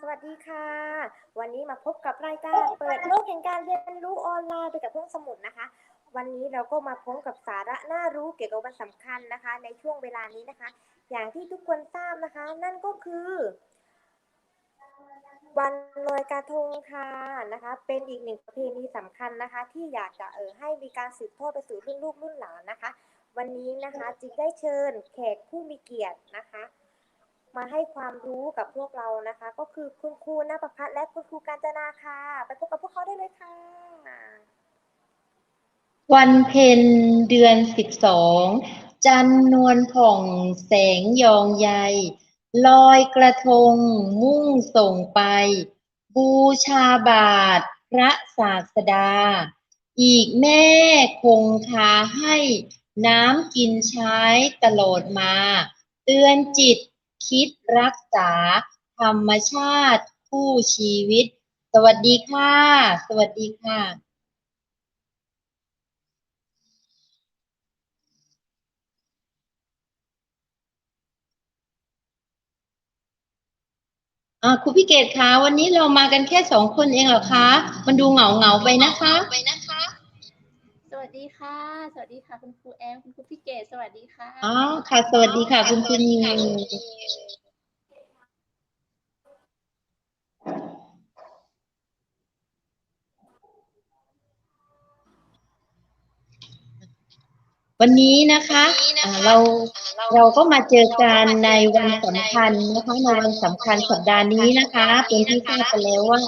สวัสดีค่ะ วันนี้มาพบกับรายการเปิดโลกแห่งการเรียนรู้ออนไลน์ไปกับห้องสมุดนะคะ วันนี้เราก็มาพบกับสาระน่ารู้เกี่ยวกับวันสำคัญนะคะ ในช่วงเวลานี้นะคะ อย่างที่ทุกคนทราบนะคะ นั่นก็คือ วันลอยกระทงค่ะนะคะ เป็นอีกหนึ่งประเพณีสำคัญนะคะ ที่อยากจะเออให้มีการสืบทอดไปสู่รุ่นลูกรุ่นหลานนะคะ วันนี้นะคะจิ๊กได้เชิญแขกผู้มีเกียรตินะคะ มาให้ความรู้กับพวกเรานะคะ ก็คือคุณครูนภพัฒน์และคุณครูกาญจนาค่ะ ไปพบกับพวกเขาได้เลยค่ะ วันเพ็ญเดือนสิบสองจันนวลผ่องแสงยองใยลอยกระทงมุ่งส่งไป บูชาบาท พระศาสดา อีกแม่คงคาให้น้ำกินใช้ตลอดมา เตือนจิต คิดรักษา ธรรมชาติคู่ชีวิต สวัสดีค่ะ สวัสดีค่ะอ่าครูพี่เกดคะวันนี้เรามากันแค่สองคนเองเหรอคะ มันดูเหงาเหงาไปนะคะ ดีค่ะ สวัสดีค่ะ คุณครูแอมคุณครูพี่เกดสวัสดีค่ะ อ๋อ ค่ะ สวัสดีค่ะ คุณครูนิววันนี้นะคะอ่าเราเราก็มาเจอกันในวันสำคัญนะคะในวันสำคัญสัปดาห์นี้นะคะ เป็นที่ทราบไปแล้วว่า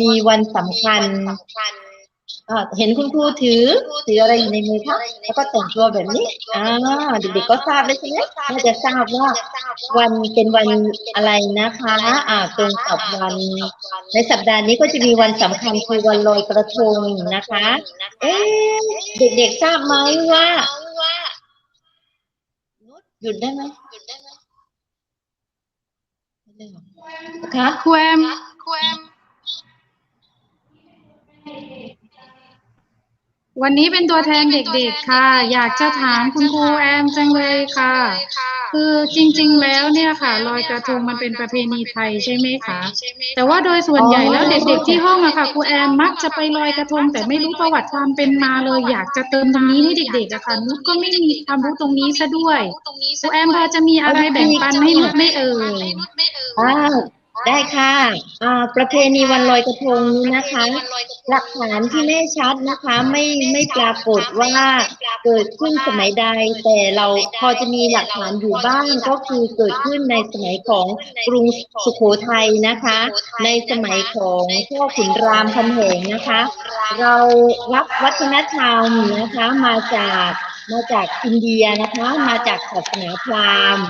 มีวันสำคัญอ่า เห็นคุณครูถือถืออะไรอยู่ในมือคะแล้วก็แต่งตัวแบบนี้อ่าเด็กๆก็ทราบเลยใช่ไหมน่าจะทราบว่าวันเป็นวันอะไรนะคะ อ่าตรงกับวัน ในสัปดาห์นี้ก็จะมีวันสำคัญคือวันลอยกระทงนะคะ เอ๊ะเด็กๆทราบไหมว่าหยุดได้ไหมหยุดได้ไหมคะครูแอม วันนี้เป็นตัวแทนเด็กๆค่ะ อยากจะถามคุณครูแอมจังเลยค่ะ คือจริงๆแล้วเนี่ยค่ะลอยกระทงมันเป็นประเพณีไทยใช่ไหมคะแต่ว่าโดยส่วนใหญ่แล้วเด็กๆที่ห้องอะค่ะครูแอมมักจะไปลอยกระทง แต่ไม่รู้ประวัติความเป็นมาเลย อยากจะเติมตรงนี้ให้เด็กๆอะค่ะนุชก็ไม่มีความรู้ตรงนี้ซะด้วยครูแอมพอจะมีอะไรแบ่งปันให้นุชไหม่เอ่ยอ้าว ได้ค่ะอ่าประเพณีวันลอยกระทงนี้นะคะ หลักฐานที่แน่ชัดนะคะไม่ไม่ปรากฏว่าเกิดขึ้นสมัยใด แต่เราพอจะมีหลักฐานอยู่บ้างก็คือเกิดขึ้นในสมัยของกรุงสุโขทัยนะคะ ในสมัยของพ่อขุนรามคำแหงนะคะ เรารับวัฒนธรรมนะคะมาจากมาจากอินเดียนะคะ มาจากศาสนาพราหมณ์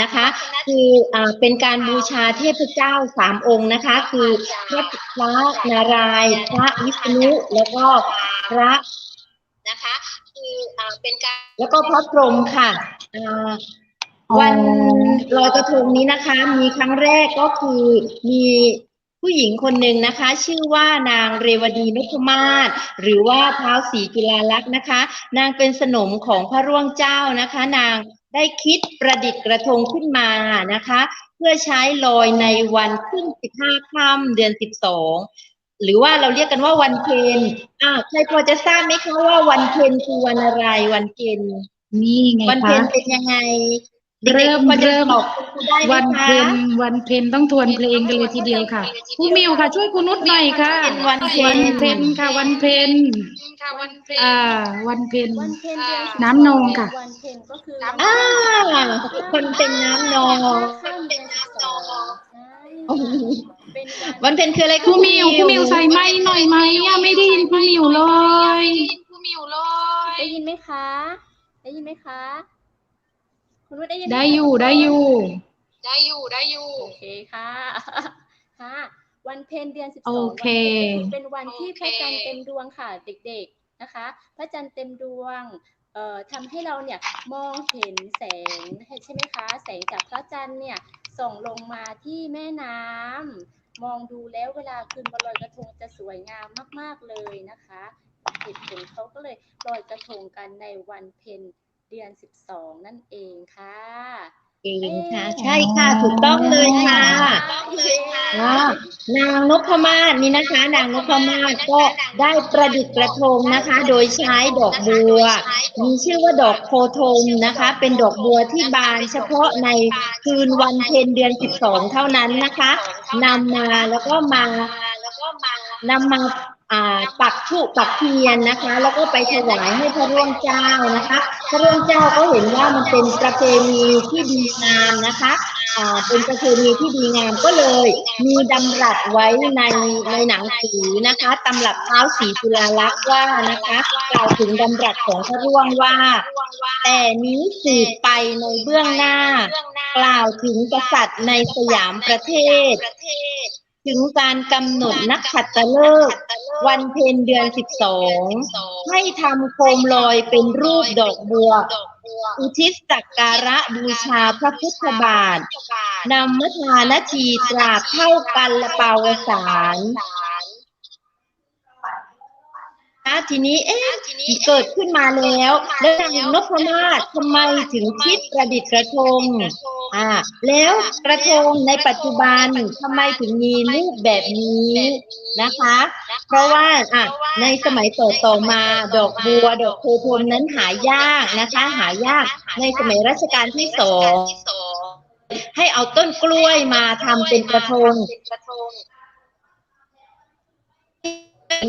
นะคะคืออ่าเป็นการบูชาเทพเจ้าสามองค์นะคะ คือพระพระนารายณ์พระวิษณุแล้วก็พระนะคะคืออ่าเป็นการแล้วก็พระพรหมค่ะอ่าวันลอยกระทงนี้นะคะ มีครั้งแรกก็คือมี ผู้หญิงคนหนึ่งนะคะ ชื่อว่านางเรวดีนพมาศหรือว่าเท้าวศรีจุฬาลักษณ์นะคะ นางเป็นสนมของพระร่วงเจ้านะคะ นางได้คิดประดิษฐ์กระทงขึ้นมานะคะ เพื่อใช้ลอยในวันขึ้นสิบห้าค่ำเดือนสิบสองหรือว่าเราเรียกกันว่าวันเพ็ญอ่าใครพอจะทราบไหมคะว่าวันเพ็ญคือวันอะไรวันเพ็ญนี่ไงวันเพ็ญคะเป็นยังไง เริ่มด็กๆพอจะเริ่มตอบคุณครูได้ไหมวันคะเพ็ญวันเพ็ญต้องทวนเพลงกันเลยทีเดียวค่ะครูมิวค่ะ ช่วยคุณนุชหน่อยค่ะเป็นวันเพ็ญวันเพ็ญค่ะ วันเพ็ญอ่าวันเพ็ญวันเพ็ญเดือนสิบน้ำนองค่ะวันเพ็ญก็คืออ่าคนเป็นน้ำนองข้ามเดือนสิบสองใช่โอ้โหเป็นวันเพ็ญคืออะไรครูมิวครูมิวใส่ไม้หน่อยไหมอะไม่ได้ยินครูมิวเลยได้ยินไหมคะ ได้ยินไหมคะ คุณนุชได้ยินหมได้อยู่ได้อยู่ โอเคค่ะค่ะวันเพ็ญเดือนสิบสโอองเค เป็นวันที่พระจันทร์เต็มดวงค่ะเด็กๆนะคะ พระจันทร์เต็มดวงเอ่อทำให้เราเนี่ยมองเห็นแสงใช่ไหมคะ แสงจากพระจันทร์เนี่ยส่องลงมาที่แม่น้ำมองดูแล้วเวลาคืนวันลอยกระทงจะสวยงามมาก ๆเลยนะคะเหตุผลเขาก็เลยลอยกระทงกันในวันเพ็ญ เดือน 12 นั่นเองค่ะเก่งค่ะ ใช่ค่ะ ถูกต้องเลยค่ะอ่านางนพมาศนี่นะคะ นางนพมาศก็ได้ประดิษฐ์กระทงนะคะ โดยใช้ดอกบัว มีชื่อว่าดอกโพธิ์ธงนะคะ เป็นดอกบัวที่บานเฉพาะในคืนวันเพ็ญเดือน 12 เท่านั้นนะคะนำมาแล้วก็มานำมาอ่า ปักถุปักเทียนนะคะ แล้วก็ไปถวายให้พระร่วงเจ้านะคะ พระร่วงเจ้าก็เห็นว่ามันเป็นประเพณีที่ดีงามนะคะอ่าเป็นประเพณีที่ดีงามก็เลย มีดำรัสไว้ในในหนังสือนะคะตำรับเท้าสีจุฬาลักษ์ว่านะคะกล่าวถึงดำรัสของพระร่วงว่า แต่นี้สืบไปในเบื้องหน้า กล่าวถึงกษัตริย์ในสยามประเทศ ถึงการกำหนดนักขัตฤกษ์วันเพ็ญเดือนสิบสองให้ทำโคมลอยเป็นรูปดอกบัว อุทิศสักการะบูชาพระพุทธบาทนำมัทานาทีตราบเท่ากันละปาวสาร นะทีนี้เอ๊ะเกิดขึ้นมาแล้ว แล้วนางนพมาศทำไมถึงคิดประดิษฐ์กระทงอ่าแล้วกระทงในปัจจุบันทำไมถึงมีรูปแบบนี้นะคะ เพราะว่าอะในสมัยต่อต่อๆมาดอกบัวดอกโพธิ์พรมนั้นหายากนะคะ หายากในสมัยรัชกาลที่สองให้เอาต้นกล้วยมาทำเป็นกระทง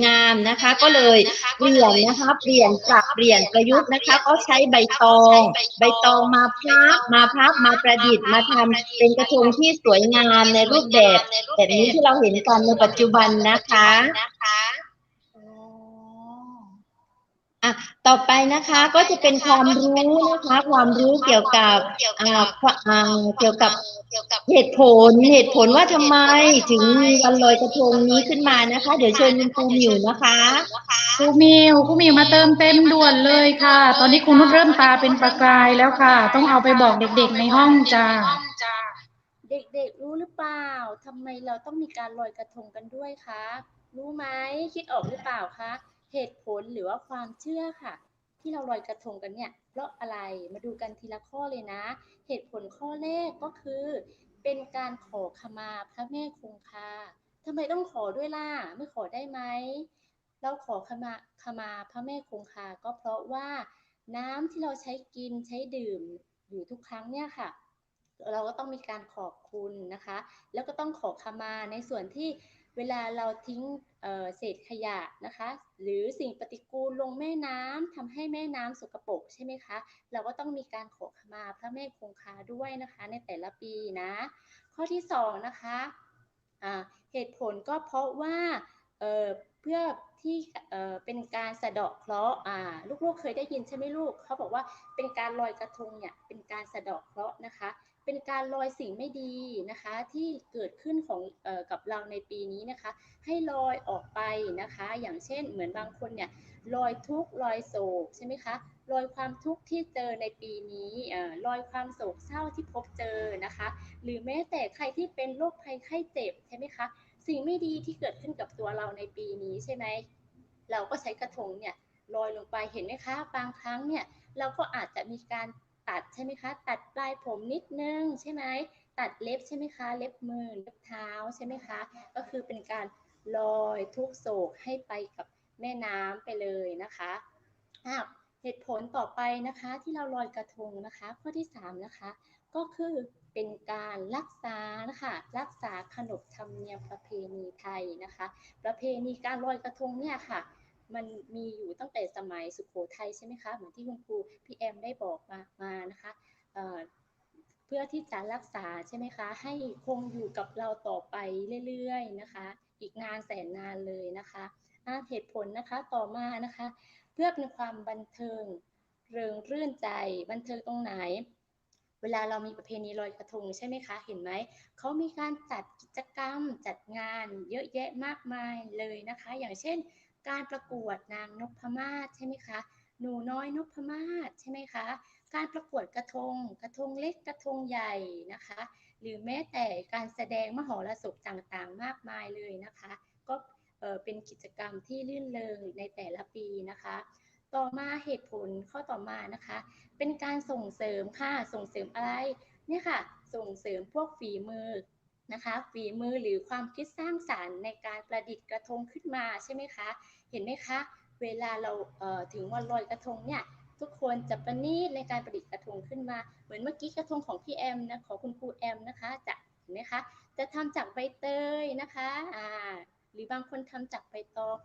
งามนะคะ ก็เลยเปลี่ยนนะคะเปลี่ยนปรับเปลี่ยนประยุกต์นะคะ ก็ใช้ใบตอง ใบตองมาพับมาพับมาประดิษฐ์มาทำเป็นกระทงที่สวยงามในรูปแบบแบบนี้ที่เราเห็นกันในปัจจุบันนะคะ อะต่อไปนะคะก็จะเป็นความรู้นะคะความรู้เกี่ยวกับอ่าความอ่าเกี่ยวกับเหตุผลเหตุผลว่าทำไมถึงมีวันลอยกระทงนี้ขึ้นมานะคะ เดี๋ยวเชิญคุณครูหมิวนะคะครูมิวครูมิวมาเติมเต็มด่วนเลยค่ะ ตอนนี้ครูนุชเริ่มตาเป็นประกายแล้วค่ะ ต้องเอาไปบอกเด็กๆในห้องจ้าเด็กๆรู้หรือเปล่าทำไมเราต้องมีการลอยกระทงกันด้วยคะรู้ไหมคิดออกหรือเปล่าคะ เหตุผลหรือว่าความเชื่อค่ะ ที่เราลอยกระทงกันเนี่ยเพราะอะไรมาดูกันทีละข้อเลยนะ เหตุผลข้อแรกก็คือ เป็นการขอขมาพระแม่คงคาทำไมต้องขอด้วยล่ะไม่ขอได้ไหมเราขอขมาขมาพระแม่คงคาก็เพราะว่าน้ำที่เราใช้กินใช้ดื่มอยู่ทุกครั้งเนี่ยค่ะ เราก็ต้องมีการขอบคุณนะคะ แล้วก็ต้องขอขมาในส่วนที่ เวลาเราทิ้งเเศษขยะนะคะ หรือสิ่งปฏิกูลลงแม่น้ำทำให้แม่น้ำสกปรกใช่ไหมคะ เราก็ต้องมีการขอขมาพระแม่คงคาด้วยนะคะในแต่ละปีนะ ข้อที่สองนะคะะเหตุผลก็เพราะว่าเเพื่อ ที่เอ่อเป็นการสะเดาะเคราะห์อ่าลูกๆเคยได้ยินใช่ไหมลูกเขาบอกว่าเป็นการลอยกระทงเนี่ยเป็นการสะเดาะเคราะห์นะคะ เป็นการลอยสิ่งไม่ดีนะคะ ที่เกิดขึ้นของเอ่อกับเราในปีนี้นะคะ ให้ลอยออกไปนะคะ อย่างเช่นเหมือนบางคนเนี่ยลอยทุกข์ลอยโศกใช่ไหมคะลอยความทุกข์ที่เจอในปีนี้เอ่อลอยความโศกเศร้าที่พบเจอนะคะ หรือแม้แต่ใครที่เป็นโรคภัยไข้เจ็บใช่ไหมคะ สิ่งไม่ดีที่เกิดขึ้นกับตัวเราในปีนี้ใช่ไหม เราก็ใช้กระทงเนี่ยลอยลงไปเห็นไหมคะ บางครั้งเนี่ยเราก็อาจจะมีการตัดใช่ไหมคะ ตัดปลายผมนิดนึงใช่ไหมตัดเล็บใช่ไหมคะ เล็บมือเล็บเท้าใช่ไหมคะ ก็คือเป็นการลอยทุกโศกให้ไปกับแม่น้ำไปเลยนะคะอ้าวเหตุผลต่อไปนะคะที่เราลอยกระทงนะคะ ข้อที่สามนะคะก็คือ เป็นการรักษานะคะรักษาขนบธรรมเนียมประเพณีไทยนะคะ ประเพณีการลอยกระทงเนี่ยค่ะ มันมีอยู่ตั้งแต่สมัยสุโขทัยใช่ไหมคะเหมือนที่คุณครูพี่แอมได้บอกมามานะคะเเพื่อที่จะรักษาใช่ไหมคะ ให้คงอยู่กับเราต่อไปเรื่อยๆนะคะ อีกนานแสนนานเลยนะคะเหตุผลนะคะต่อมานะคะ เพื่อเป็นความบันเทิงเริงรื่นใจบันเทิงตรงไหน เวลาเรามีประเพณีลอยกระทงใช่ไหมคะ เห็นไหม เขามีการจัดกิจกรรมจัดงานเยอะแยะมากมายเลยนะคะ อย่างเช่น การประกวดนางนพมาศใช่ไหมคะ หนูน้อยนพมาศใช่ไหมคะ การประกวดกระทง กระทงเล็กกระทงใหญ่นะคะ หรือแม้แต่การแสดงมหรสพต่างๆ มากมายเลยนะคะ ก็เอ่อเป็นกิจกรรมที่ลื่นเริงในแต่ละปีนะคะ ต่อมาเหตุผลข้อต่อมานะคะ เป็นการส่งเสริมค่ะส่งเสริมอะไรเนี่ยค่ะ ส่งเสริมพวกฝีมือนะคะฝีมือหรือความคิดสร้างสรรค์ในการประดิษฐ์กระทงขึ้นมาใช่ไหมคะ เห็นไหมคะ เวลาเราเอ่อถึงวันลอยกระทงเนี่ยทุกคนจะประณีตในการประดิษฐ์กระทงขึ้นมา เหมือนเมื่อกี้กระทงของพี่แอมนะของคุณครูแอมนะคะจะเห็นไหมคะจะทำจากใบเตยนะคะอ่าหรือบางคนทำจากใบตอง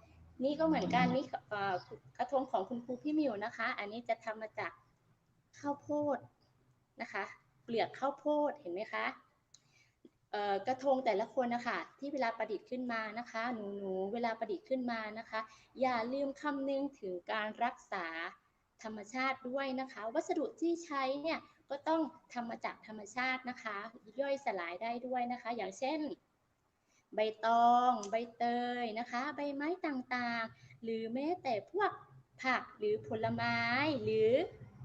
นี่ก็เหมือนกันนี่กระทงของคุณครูพี่มิวนะคะ อันนี้จะทำมาจากข้าวโพดนะคะเปลือกข้าวโพดเห็นไหมคะกระทงแต่ละคนนะคะที่เวลาประดิษฐ์ขึ้นมานะคะหนูหนูๆเวลาประดิษฐ์ขึ้นมานะคะ อย่าลืมคำนึงถึงการรักษาธรรมชาติด้วยนะคะ วัสดุที่ใช้เนี่ยก็ต้องทำมาจากธรรมชาตินะคะ ย่อยสลายได้ด้วยนะคะ อย่างเช่น ใบตอง ใบเตยนะคะ ใบไม้ต่างๆ หรือแม้แต่พวกผักหรือผลไม้ หรือ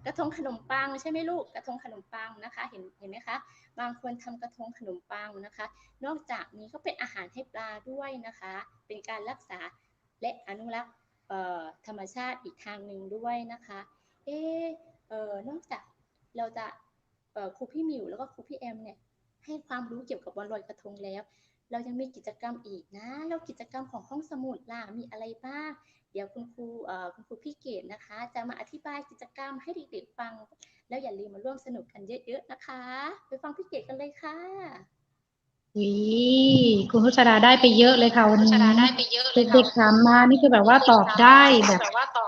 กระทงขนมปังใช่ไหมลูกกระทงขนมปังนะคะเห็นเห็นไหมคะบางคนทำกระทงขนมปังนะคะ นอกจากนี้ก็เป็นอาหารให้ปลาด้วยนะคะ เป็นการรักษาและอนุรักษ์ธรรมชาติอีกทางหนึ่งด้วยนะคะเออเออนอกจากเราจะครูพี่มิวแล้วก็ครูพี่แอมเนี่ยให้ความรู้เกี่ยวกับวันลอยกระทงแล้ว เรายังมีกิจกรรมอีกนะ แล้วกิจกรรมของห้องสมุดล่ะ มีอะไรบ้าง เดี๋ยวคุณครูเอ่อคุณครูพี่เกดนะคะ จะมาอธิบายกิจกรรมให้เด็กๆฟัง แล้วอย่าลืมมาร่วมสนุกกันเยอะๆนะคะ ไปฟังพี่เกดกันเลยค่ะวิคุณนุชดาได้ไปเยอะเลยค่ะวันนี้เด็กๆถามมานี่คือแบบว่าตอบได้แบบ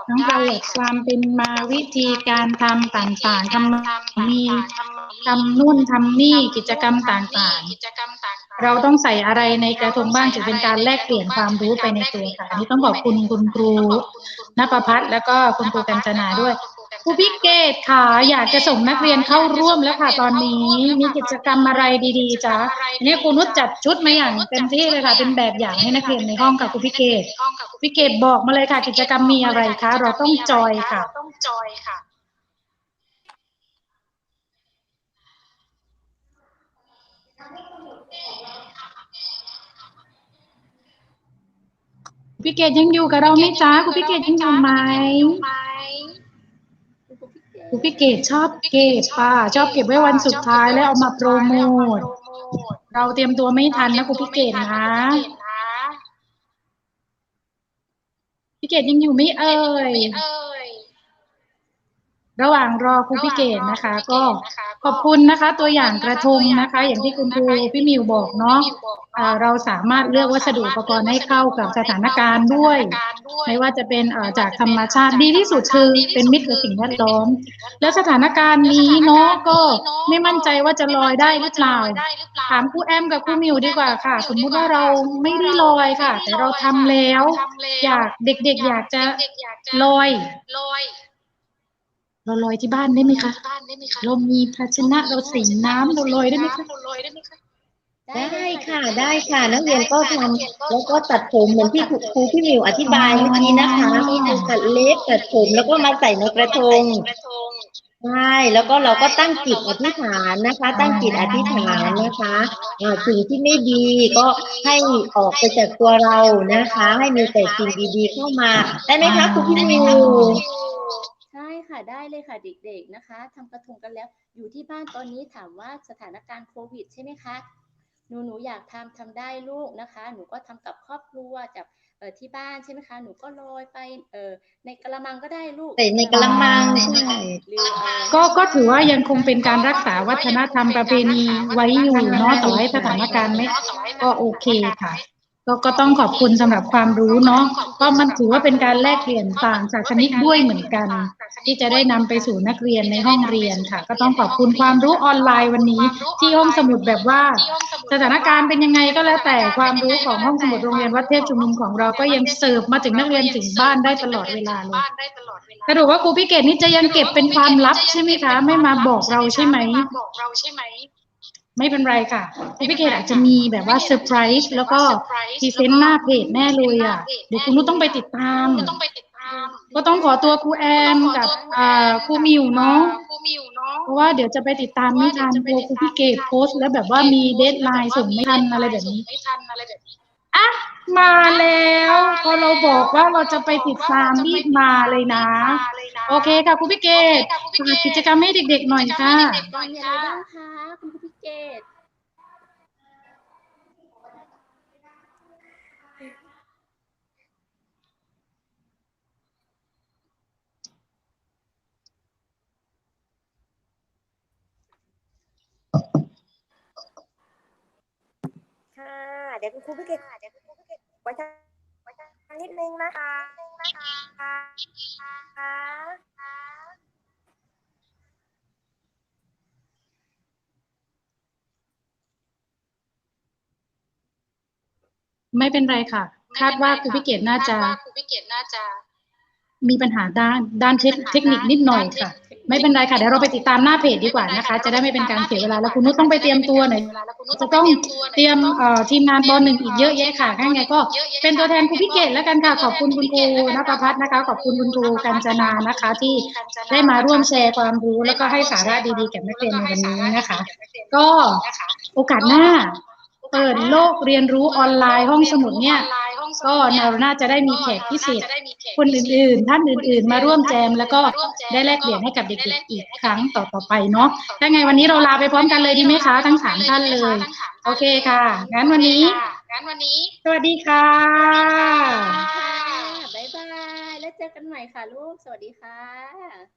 ทั้งประวัติความเป็นมาวิธีการทำต่างๆทำมีทำนู่นทำนี่กิจกรรมต่างๆ เราต้องใส่อะไรในกระทงบ้างถือเป็นการแลกเปลี่ยนความรู้ไปในตัวค่ะอันนี้ต้องขอบคุณคุณครูนภพัฒน์แล้วก็คุณครูกัญจนาด้วยครูพิเกตค่ะ อยากจะส่งนักเรียนเข้าร่วมแล้วค่ะ ตอนนี้มีกิจกรรมอะไรดีๆจ๊ะอันนี้ครูนุชจัดชุดมาอย่างเต็มที่เลยค่ะ เป็นแบบอย่างให้นักเรียนในห้องกับครูพิเกตพิเกตบอกมาเลยค่ะ กิจกรรมมีอะไรคะเราต้องจอยค่ะ พี่เกดยังอยู่กับเราไหมจ๊ะครูพี่เกดยังอยู่ไหมครูพี่เกดชอบเก็บป่ะชอบเก็บไว้วันสุดท้ายแล้วเอามาโปรโมทเราเตรียมตัวไม่ทันนะครูพี่เกดนะพี่เกดยังอยู่ไหม่เอ่ยระหว่างรอครูพี่เกดนะคะ ก็ ขอบคุณนะคะ ตัวอย่างกระทงนะคะ อย่างที่คุณครูพี่มิวบอกเนาะอ่าเราสามารถเลือกวัสดุอุปกรณ์ให้เข้ากับสถานการณ์ด้วย ไม่ว่าจะเป็นเอ่อจากธรรมชาติดีที่สุดคือเป็นมิตรกับสิ่งแวดล้อม แล้วสถานการณ์นี้เนาะก็ไม่มั่นใจว่าจะลอยได้หรือเปล่าถามครูแอมกับครูมิวดีกว่าค่ะ สมมุติว่าเราไม่ได้ลอยค่ะ แต่เราทำแล้ว อยากเด็กๆอยากจะลอย เราลอยที่บ้านได้ไหมคะเรามีภาชนะเราสีน้ำเราลอยได้ไหมคะได้ค่ะได้ค่ะ นักเรียนก็ทำแล้วก็ตัดผมเหมือนที่ครูครูพี่มิวอธิบายเมื่อกี้นะคะก็คือตัดเล็บตัดผมแล้วก็มาใส่ในกระทงใช่แล้วก็เราก็ตั้งจิตอธิษฐานนะคะ ตั้งจิตอธิษฐานนะคะอ่าสิ่งที่ไม่ดีก็ให้ออกไปจากตัวเรานะคะ ให้มีแต่สิ่งดีๆเข้ามาได้ไหมคะครูพี่มิวใช่ ค่ะได้เลยค่ะเด็กๆนะคะทำกระทงกันแล้ว อยู่ที่บ้านตอนนี้ถามว่าสถานการณ์โควิดใช่ไหมคะหนูหนูอยากทำทำได้ลูกนะคะ หนูก็ทำกับครอบครัวจากเอ่อที่บ้านใช่ไหมคะ หนูก็โรยไปเอ่อในกระมังก็ได้ลูกใส่ในกระมังใช่หรือเอ่อก็ก็ถือว่ายังคงเป็นการรักษาวัฒนธรรมประเพณีไว้อยู่เนาะต่อให้สถานการณ์ไม่ก็โอเคค่ะ ก็ก็ต้องขอบคุณสำหรับความรู้เนาะก็มันถือว่าเป็นการแลกเปลี่ยนต่างศาสนิกด้วยเหมือนกัน ที่จะได้นำไปสู่นักเรียนในห้องเรียนค่ะ ก็ต้องขอบคุณความรู้ออนไลน์วันนี้ ที่ห้องสมุดแบบว่า สถานการณ์เป็นยังไงก็แล้วแต่ความรู้ของห้องสมุดโรงเรียนวัดเทพชุมนุมของเราก็ยังเสิร์ฟมาถึงนักเรียนถึงบ้านได้ตลอดเวลาเลยสรุปว่าครูพี่เกดนี่จะยังเก็บเป็นความลับใช่ไหมคะ ไม่มาบอกเราใช่ไหม ไม่เป็นไรค่ะครูพี่เกดอาจจะมีแบบว่าเซอร์ไพรส์แล้วก็พรีเซนต์หน้าเพจแน่เลยอะ เดี๋ยวคุณนุชต้องไปติดตาม ก็ต้องขอตัวครูแอมกับอ่าครูมิวเนาะเพราะว่าเดี๋ยวจะไปติดตามไม่ทันกลัวครูพี่เกดโพสต์แล้วแบบว่ามีเดทไลน์ส่งไม่ทันอะไรแบบนี้อะมาแล้วพอเราบอกว่าเราจะไปติดตามรีบมาเลยนะ โอเคค่ะครูพิเกตฝากกิจกรรมให้เด็กๆหน่อยค่ะตอนมีอะไรบ้างคะคุณครูพิ เกตค่ะเดี๋ยวคุณครูพี่เกดเดี๋ยวคุณครูพี่เกดไว้ทางไว้ทางนิดนึงนะคะนะคะ ไม่เป็นไรค่ะ คาดว่าครูพิเกตน่าจะ มีปัญหาด้านด้านเทคเทคนิคนิดหน่อยค่ะ ไม่เป็นไรค่ะเดี๋ยวเราไปติดตามหน้าเพจดีกว่านะคะ จะได้ไม่เป็นการเสียเวลาแล้วคุณนุชต้องไปเตรียมตัวหน่อยจะต้องเตรียมเอ่อทีมงานปหนึ่งอีกเยอะแยะค่ะงั้นไงก็ เป็นตัวแทนครูพิเกตแล้วกันค่ะขอบคุณคุณครูนภพัฒน์นะคะ ขอบคุณคุณครูกัญจนานะคะ ที่ได้มาร่วมแชร์ความรู้ แล้วก็ให้สาระดีๆแก่นักเรียนในวันนี้นะคะ ก็โอกาสหน้า เปิดโลกเรียนรู้ออนไลน์ห้องสมุดเนี่ยก็เราน่าจะได้มีแขกพิเศษ คนอื่นๆ ท่านอื่นๆ มาร่วมแจม แล้วก็ได้แลกเปลี่ยนให้กับเด็กๆอีกครั้งต่อๆไปเนาะถ้าไงวันนี้เราลาไปพร้อมกันเลยดีไหมคะทั้งสามท่านเลย โอเคค่ะ งั้นวันนี้สวัสดีค่ะค่ะ บ๊ายบาย แล้วเจอกันใหม่ค่ะลูก สวัสดีค่ะ